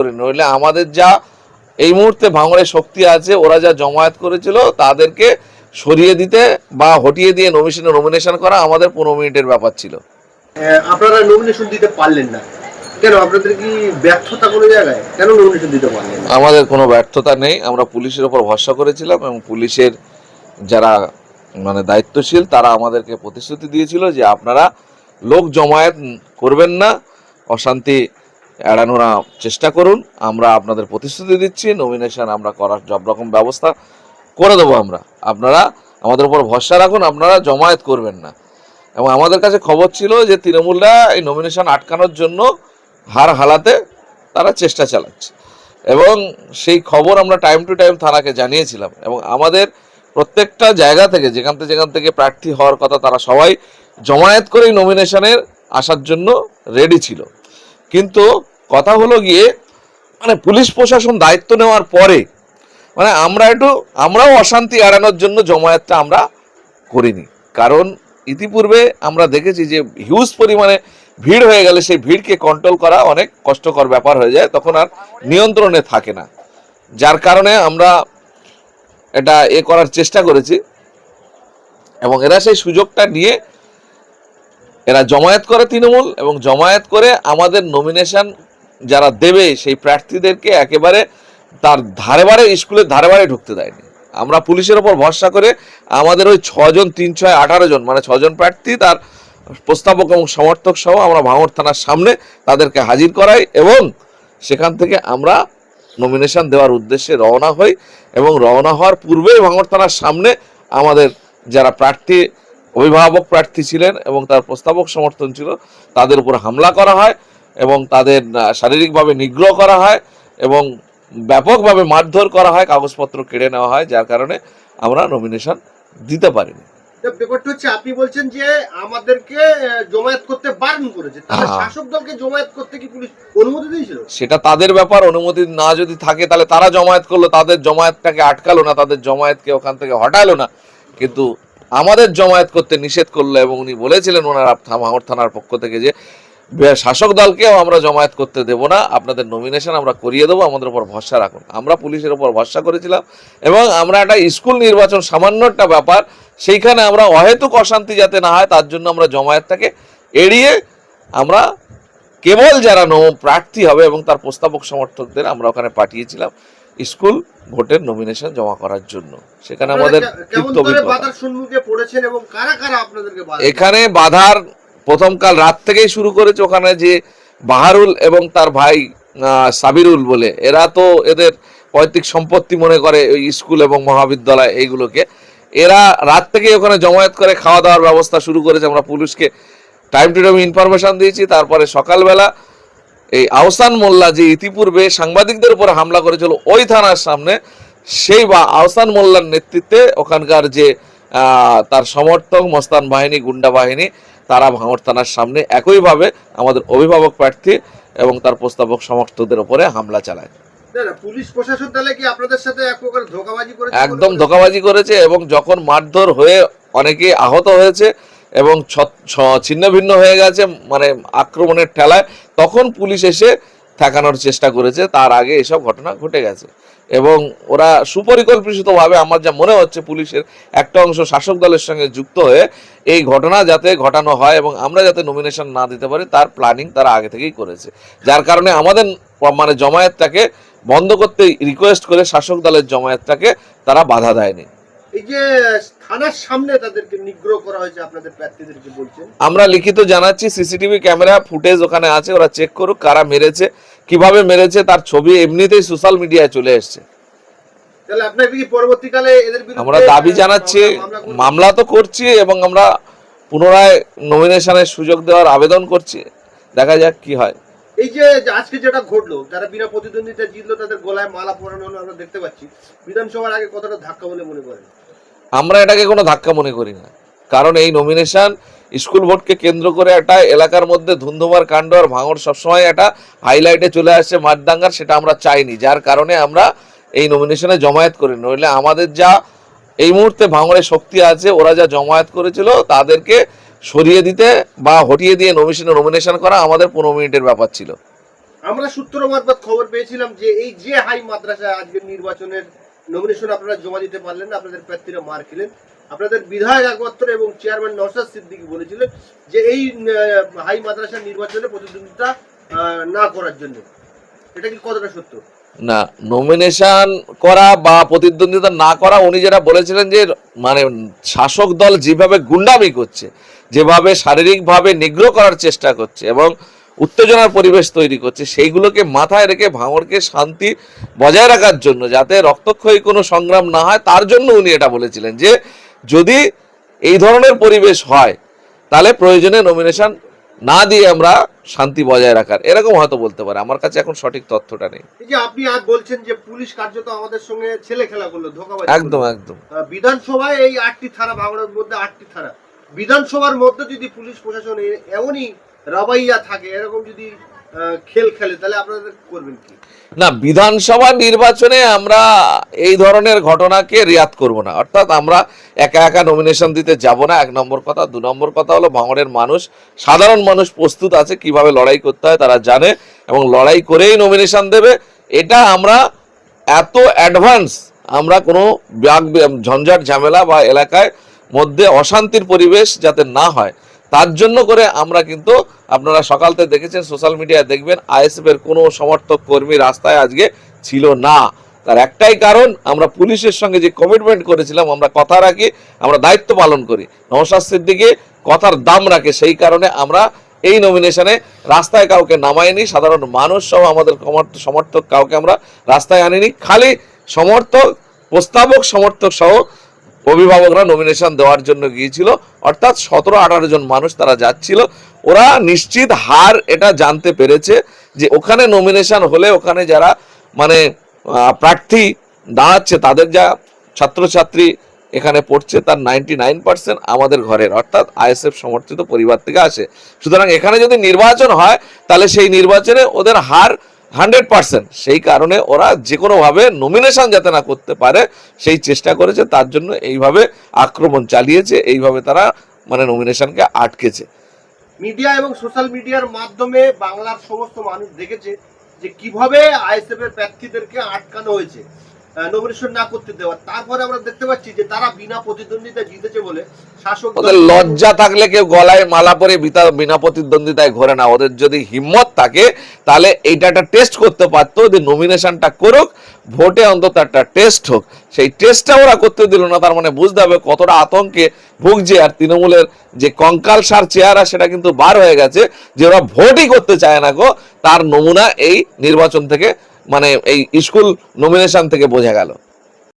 করি নইলে আমাদের যা এই মুহূর্তে ভাঙড়ে শক্তি আছে ওরা যা জমায়েত করেছিল তাদেরকে সরিয়ে দিতে বা হটিয়ে দিয়ে নমিশনে নমিনেশন করা আমাদের পনেরো মিনিটের ব্যাপার ছিল। আপনারা নমিনেশন দিতে পারলেন না। কেন? আপনাদের কি ব্যর্থতা কোনো জায়গায়? কেন নমিনেশন দিতে পারলেন না? আমাদের কোনো ব্যর্থতা নেই। আমরা পুলিশের ওপর ভরসা করেছিলাম এবং পুলিশের যারা মানে দায়িত্বশীল তারা আমাদেরকে প্রতিশ্রুতি দিয়েছিল যে আপনারা লোক জমায়েত করবেন না অশান্তি এড়ানোর চেষ্টা করুন। আমরা আপনাদের প্রতিশ্রুতি দিচ্ছি নমিনেশন আমরা করার সব রকম ব্যবস্থা করে দেবো আমরা। আপনারা আমাদের উপর ভরসা রাখুন, আপনারা জমায়েত করবেন না। এবং আমাদের কাছে খবর ছিল যে তৃণমূলরা এই নমিনেশন আটকানোর জন্য হার হালাতে তারা চেষ্টা চালাচ্ছে। এবং সেই খবর আমরা টাইম টু টাইম থানাকে জানিয়েছিলাম। এবং আমাদের প্রত্যেকটা জায়গা থেকে, যেখান থেকে যেখান থেকে প্রার্থী হওয়ার কথা তারা সবাই জমায়েত করেই নমিনেশনের আসার জন্য রেডি ছিল। কিন্তু কথা হলো গিয়ে মানে পুলিশ প্রশাসন দায়িত্ব নেওয়ার পরে মানে আমরা একটু, আমরাও অশান্তি এড়ানোর জন্য জমায়েতটা আমরা করিনি। কারণ ইতিপূর্বে আমরা দেখেছি যে হিউজ পরিমাণে ভিড় হয়ে গেলে সেই ভিড়কে কন্ট্রোল করা অনেক কষ্টকর ব্যাপার হয়ে যায়, তখন আর নিয়ন্ত্রণে থাকে না। যার কারণে আমরা এটা এ করার চেষ্টা করেছি এবং এরা সেই সুযোগটা নিয়ে এরা জমায়েত করে তৃণমূল এবং জমায়েত করে আমাদের নমিনেশন যারা দেবে সেই প্রার্থীদেরকে একেবারে তার ধারে বারে, স্কুলের ধারে বারে ঢুকতে দেয়নি। আমরা পুলিশের ওপর ভরসা করে আমাদের ওই ছজন, তিন, ছয়, আঠারো জন মানে ছজন প্রার্থী, তার প্রস্তাবক এবং সমর্থক সহ আমরা ভাঙড় থানার সামনে তাদেরকে হাজির করাই এবং সেখান থেকে আমরা নমিনেশন দেওয়ার উদ্দেশ্যে রওনা হই এবং রওনা হওয়ার পূর্বেই ভাঙড় থানার সামনে আমাদের যারা প্রার্থী অভিভাবক প্রার্থী ছিলেন এবং তার প্রস্তাবক সমর্থন ছিল তাদের উপর হামলা করা হয় এবং তাদের শারীরিকভাবে নিগ্রহ করা হয় এবং ব্যাপকভাবে মারধর করা হয় কাগজপত্র কেড়ে নেওয়া হয় যার কারণে আমরা নমিনেশন দিতে পারিনি। ব্যাপারটা হচ্ছে আপনি বলছেন যে আমাদেরকে জমায়েত করতে বারণ করেছে। শাসক দলকে জমায়েত করতে কি পুলিশ অনুমতি দিয়েছিল? সেটা তাদের ব্যাপার অনুমতি না যদি থাকে তাহলে তারা জমায়েত করল তাদের জমায়েতটাকে আটকালো না তাদের জমায়েতকে ওখান থেকে হটালো না। কিন্তু আমাদের জমায়েত করতে নিষেধ করল এবং উনি বলেছিলেন ওনারা ভাঙড় থানার পক্ষ থেকে যে শাসক দলকেও আমরা জমায়েত করতে দেব না, আপনাদের নমিনেশন আমরা করিয়ে দেবো, আমাদের উপর ভরসা রাখুন। আমরা পুলিশের উপর ভরসা করেছিলাম এবং আমরা একটা স্কুল নির্বাচন সামান্য একটা ব্যাপার, সেইখানে আমরা অহেতুক অশান্তি যাতে না হয়, তার জন্য আমরা জমায়েতটাকে এড়িয়ে আমরা কেবল যারা নব প্রার্থী হবে এবং তার প্রস্তাবক সমর্থকদের আমরা ওখানে পাঠিয়েছিলাম স্কুল ভোটের নমিনেশন জমা করার জন্য। সেখানে আমাদের এখানে বাধার প্রথম কাল রাত থেকেই শুরু করেছে ওখানে যে বাহারুল এবং তার ভাই সাবিরুল বলে। এরা তো এদের পৈতৃক সম্পত্তি মনে করে ওই স্কুল এবং মহাবিদ্যালয় এইগুলোকে। এরা রাত থেকেই ওখানে জমায়েত করে খাওয়া দাওয়ার ব্যবস্থা শুরু করেছে। আমরা পুলিশকে টাইম টু টাইম ইনফরমেশন দিয়েছি তারপরে সকালবেলা এই আহসান মোল্লা যে ইতিপূর্বে সাংবাদিকদের উপর হামলা করেছিল ওই থানার সামনে সেই বা আহসান মোল্লার নেতৃত্বে ওখানকার যে তার সমর্থক মস্তান বাহিনী গুন্ডা বাহিনী তারা ভাঙড় থানার সামনে একইভাবে আমাদের অভিভাবক প্রার্থী এবং তার প্রস্তাবক সমর্থকদের উপরে হামলা চালায়। একদম ধোকাবাজি করেছে এবং যখন মারধর হয়ে অনেকে আহত হয়েছে এবং ছিন্ন ভিন্ন হয়ে গেছে মানে আক্রমণের ঠেলায়, তখন পুলিশ এসে ঠেকানোর চেষ্টা করেছে। তার আগে এসব ঘটনা ঘটে গেছে। এবং ওরা সুপরিকল্পিতভাবে আমার যা মনে হচ্ছে, পুলিশের একটা অংশ শাসক দলের সঙ্গে যুক্ত হয়ে এই ঘটনা যাতে ঘটানো হয় এবং আমরা যাতে নমিনেশন না দিতে পারি, তার প্ল্যানিং তারা আগে থেকেই করেছে। যার কারণে আমাদের মানে জমায়েতটাকে বন্ধ করতে রিকোয়েস্ট করে শাসক দলের জমায়েতটাকে তারা বাধা দেয়নি। এই যে থানার সামনে তাদেরকে নিগ্রহ করা হয়েছে আপনাদের প্রার্থীদেরকে বলছেন? আমরা লিখিত জানাচ্ছি সিসিটিভি ক্যামেরা ফুটেজ ওখানে আছে ওরা চেক করুক কারা মেরেছে কীভাবে মেরেছে তার ছবি এমনিতেই সোশ্যাল মিডিয়ায় চলে এসছে। তাহলে আপনার কি পরবর্তীকালে এদের বিরুদ্ধে আমরা দাবি জানাচ্ছি মামলা তো করছি এবং আমরা পুনরায় নমিনেশনের সুযোগ দেওয়ার আবেদন করছি। দেখা যাক কি হয়। এই যে আজকে যেটা ঘটলো, যারা বিনা প্রতিদ্বন্দ্বিতা জিতলো, তাদের গলায় মালা পরানো আমরা দেখতে পাচ্ছি। বিধানসভার আগে কতটা ধাক্কা বলে মনে করেন? আমরা এটাকে কোনো ধাক্কা মনে করি না। কারণ এই নমিনেশন স্কুল বোর্ডকে কেন্দ্র করে একটা এলাকার মধ্যে ধুন্ধুমার কাণ্ড আর ভাঙড় সবসময় একটা হাইলাইটে চলে আসছে মাঠদাঙ্গার সেটা আমরা চাইনি। যার কারণে আমরা এই নমিনেশনে জমায়েত করি নইলে আমাদের যা এই মুহূর্তে ভাঙড়ে শক্তি আছে, ওরা যা জমায়েত করেছিল, তাদেরকে সরিয়ে দিতে বা হটিয়ে দিয়ে নমিশনে নমিনেশন করা আমাদের পনেরো মিনিটের ব্যাপার ছিল। আমরা সূত্র মারফত খবর পেয়েছিলাম যে এই যে হাই মাদ্রাসায় আজকের নির্বাচনের নমিনেশন আপনারা জমা দিতে পারলেন না আপনাদের প্রার্থীরা মার খেলেন। আপনাদের বিধায়ক একমাত্র এবং চেয়ারম্যান নওশাদ সিদ্দিকী বলেছিলেন যে এই হাই মাদ্রাসার নির্বাচনে প্রতিদ্বন্দ্বিতা না করার জন্য। এটা কি কতটা সত্য? না নমিনেশন করা বা প্রতিদ্বন্দ্বিতা না করা উনি যেটা বলেছিলেন যে মানে শাসক দল যেভাবে গুন্ডামি করছে যেভাবে শারীরিকভাবে নিগ্রহ করার চেষ্টা করছে এবং উত্তেজনার পরিবেশ তৈরি করছে সেইগুলোকে মাথায় রেখে ভাঙড়কে শান্তি বজায় রাখার জন্য যাতে রক্তক্ষয়ী কোনো সংগ্রাম না হয় তার জন্য উনি এটা বলেছিলেন যে যদি এই ধরনের পরিবেশ হয় তাহলে প্রয়োজনে নমিনেশন না দিয়ে আমরা শান্তি বজায় রাখার এরকম হয়তো বলতে পারে। আমার কাছে এখন সঠিক তথ্যটা নেই। যে আপনি আজ বলছেন যে পুলিশ কার্যত আমাদের সঙ্গে ছেলে খেলা করল ধোকাবাজি একদম একদম। বিধানসভায় এই আটটি থানা ভাঙড়ের মধ্যে আটটি থানা। বিধানসভার মধ্যে যদি পুলিশ প্রশাসন এমনই রাবাইয়া থাকে, এরকম যদি খেল খেলে, তাহলে আপনাদের করবেন কি? না, বিধানসভা নির্বাচনে আমরা এই ধরনের ঘটনাকে রিয়াত করব না। অর্থাৎ আমরা একা একা নমিনেশন দিতে যাব না। এক নম্বর কথা। দু নম্বর কথা হলো ভাঙড়ের মানুষ, সাধারণ মানুষ প্রস্তুত আছে কীভাবে লড়াই করতে হয়, তারা জানে এবং লড়াই করেই নমিনেশন দেবে। এটা আমরা এত অ্যাডভান্স আমরা কোনো ব্যাগ ঝঞ্ঝাট ঝামেলা বা এলাকায় মধ্যে অশান্তির পরিবেশ যাতে না হয়, তার জন্য করে আমরা কিন্তু আপনারা সকাল থেকে দেখেছেন সোশ্যাল মিডিয়ায় দেখবেন আইএসএফ এর কোনো সমর্থক কর্মী রাস্তায় আজকে ছিল না। তার একটাই কারণ, আমরা পুলিশের সঙ্গে যে কমিটমেন্ট করেছিলাম, আমরা কথা রাখি, আমরা দায়িত্ব পালন করি। নওশাদ সিদ্দিকে কথার দাম রাখে, সেই কারণে আমরা এই নমিনেশনে রাস্তায় কাউকে নামাইনি, সাধারণ মানুষ সহ আমাদের সমর্থক কাউকে আমরা রাস্তায় আনিনি। খালি সমর্থক, প্রস্তাবক, সমর্থক সহ অভিভাবকরা নমিনেশন দেওয়ার জন্য গিয়েছিল। অর্থাৎ সতেরো, আঠারো জন মানুষ তারা যাচ্ছিল। ওরা নিশ্চিত হার এটা জানতে পেরেছে যে ওখানে নমিনেশন হলে ওখানে যারা মানে প্রার্থী দাঁড়াচ্ছে, তাদের যা ছাত্রছাত্রী এখানে পড়ছে তার নাইনটি নাইন পার্সেন্ট আমাদের ঘরের। অর্থাৎ আইএসএফ সমর্থিত পরিবার থেকে আসে। সুতরাং এখানে যদি নির্বাচন হয়, তাহলে সেই নির্বাচনে ওদের হার হান্ড্রেড পার্সেন্ট। সেই কারণে ওরা যে কোনোভাবে নমিনেশন যাতে না করতে পারে, সেই চেষ্টা করেছে, তার জন্য এইভাবে আক্রমণ চালিয়েছে, এইভাবে তারা মানে নমিনেশনকে আটকেছে। মিডিয়া এবং সোশ্যাল মিডিয়ার মাধ্যমে বাংলার সমস্ত মানুষ দেখেছে যে কীভাবে আইএসএফ এর প্রার্থীদেরকে আটকানো হয়েছে। নমিনেশন না করতে দেওয়া। তারপরে আমরা দেখতে পাচ্ছি যে তারা বিনা প্রতিদ্বন্দ্বিতা জিতেছে বলে শাসক ওদের লজ্জা থাকলে কেউ গলায় মালা পরে বিনা প্রতিদ্বন্দ্বিতায় ঘোরে না। ওদের যদি হিম্মত থাকে তাহলে এইটা একটা টেস্ট করতে পারতো যে নমিনেশনটা করুক ভোটে অন্তত একটা টেস্ট হোক। সেই টেস্টটা ওরা করতে দিল না তার মানে বুঝতে হবে কতটা আতঙ্কে ভুগছে। আর তৃণমূলের যে কঙ্কাল সার চেহারা সেটা কিন্তু বার হয়ে গেছে যে ওরা ভোটই করতে চায় না গো। তার নমুনা এই নির্বাচন থেকে মানে এই স্কুল নমিনেশন থেকে বোঝা গেল।